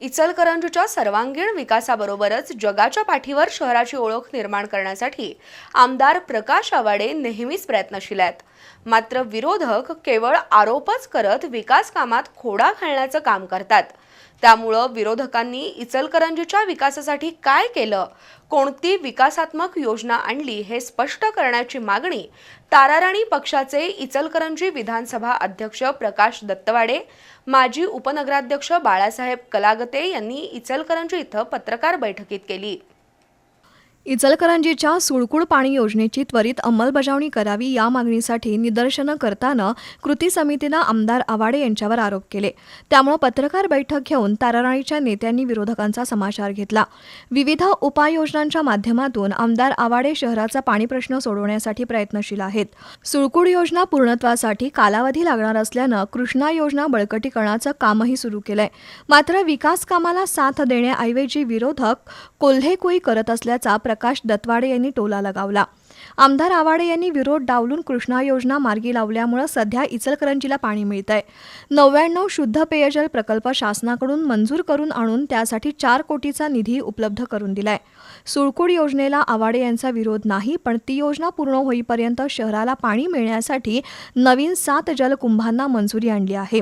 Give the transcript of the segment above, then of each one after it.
इचलकरंजीच्या सर्वांगीण विकासाबरोबरच जगाच्या पाठीवर शहराची ओळख निर्माण करण्यासाठी आमदार प्रकाश आवाडे नेहमीच प्रयत्नशील आहेत. मात्र विरोधक केवळ आरोपच करत विकास कामात खोडा घालण्याचं काम करतात. त्यामुळं विरोधकांनी इचलकरंजीच्या विकासासाठी काय केलं? कोणती विकासात्मक योजना आणली हे स्पष्ट करण्याची मागणी ताराराणी पक्षाचे इचलकरंजी विधानसभा अध्यक्ष प्रकाश दत्तवाडे माजी उपनगराध्यक्ष बाळासाहेब कलागते यांनी इचलकरंजी इथं पत्रकार बैठकीत केली. इचलकरंजीच्या सुळकुळ पाणी योजनेची त्वरित अंमलबजावणी करावी या मागणीसाठी निदर्शनं करताना कृती समितीनं आमदार आवाडे यांच्यावर आरोप केले. त्यामुळे पत्रकार बैठक घेऊन ताराराणीच्या नेत्यांनी विरोधकांचा समाचार घेतला. विविध उपाययोजनांच्या माध्यमातून आमदार आवाडे शहराचा पाणी प्रश्न सोडवण्यासाठी प्रयत्नशील आहेत. सुळकुड योजना पूर्णत्वासाठी कालावधी लागणार असल्यानं कृष्णा योजना बळकटीकरणाचं कामही सुरू केलंय. मात्र विकास कामाला साथ देण्याऐवजी विरोधक कोल्हेकुई करत असल्याचा प्रकाश दत्वाडे यांनी टोला लगावला. आमदार आवाडे यांनी विरोध डावलून कृष्णा योजना मार्गी लावल्यामुळे सध्या इचलकरंजीला पाणी मिळतंय. नव्याण्णव शुद्ध पेयजल प्रकल्प शासनाकडून मंजूर करून आणून त्यासाठी चार कोटीचा निधी उपलब्ध करून दिलाय. सुळकुड योजनेला आवाडे यांचा विरोध नाही पण ती योजना पूर्ण होईपर्यंत शहराला पाणी मिळण्यासाठी नवीन सात जलकुंभांना मंजुरी आणली आहे.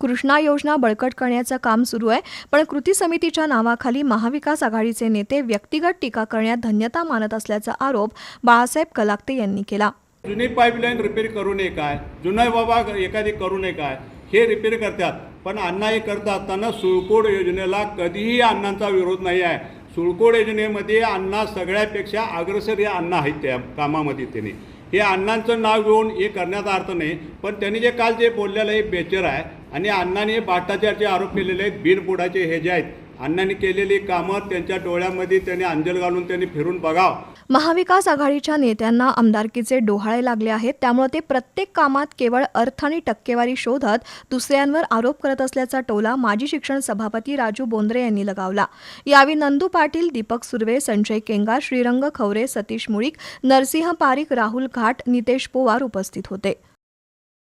कृष्णा योजना बळकट करण्याचं काम सुरू आहे. पण कृती समितीच्या नावाखाली महाविकास आघाडीचे नेते व्यक्तिगत टीका करण्यात धन्यता मानत असल्याचा आरोप बाळासाहेब कलाकते यांनी केला. जुनी पाईपलाईन रिपेअर करू नये काय? जुना बाबा एखादी करू नये काय? हे रिपेअर करतात. पण अण्णा हे करत असताना सुळकोड योजनेला कधीही अण्णांचा विरोध नाही आहे. सुळकोड योजनेमध्ये अण्णा सगळ्यापेक्षा अग्रसर हे अण्णा आहेत त्या कामामध्ये त्यांनी. हे अण्णांचं नाव घेऊन हे करण्याचा अर्थ नाही. पण त्यांनी जे काल जे बोललेलं हे बेचर आहे. आणि अण्णांनी भ्रष्टाचारचे आरोप केलेले आहेत बिनबुडाचे हे जे आहेत अण्णांनी केलेली कामं त्यांच्या डोळ्यामध्ये त्यांनी अंजल घालून त्यांनी फिरून बघाव. महाविकास आघाडीच्या नेत्यांना आमदारकीचे डोहाळे लागले आहेत त्यामुळे ते प्रत्येक कामात केवळ अर्थ आणि टक्केवारी शोधत दुसऱ्यांवर आरोप करत असल्याचा टोला माजी शिक्षण सभापती राजू बोंद्रे यांनी लगावला. यावेळी नंदू पाटील दीपक सुर्वे संजय केंगार श्रीरंग खवरे सतीश मुळीक नरसिंह पारिक राहुल घाट नितेश पोवार उपस्थित होते.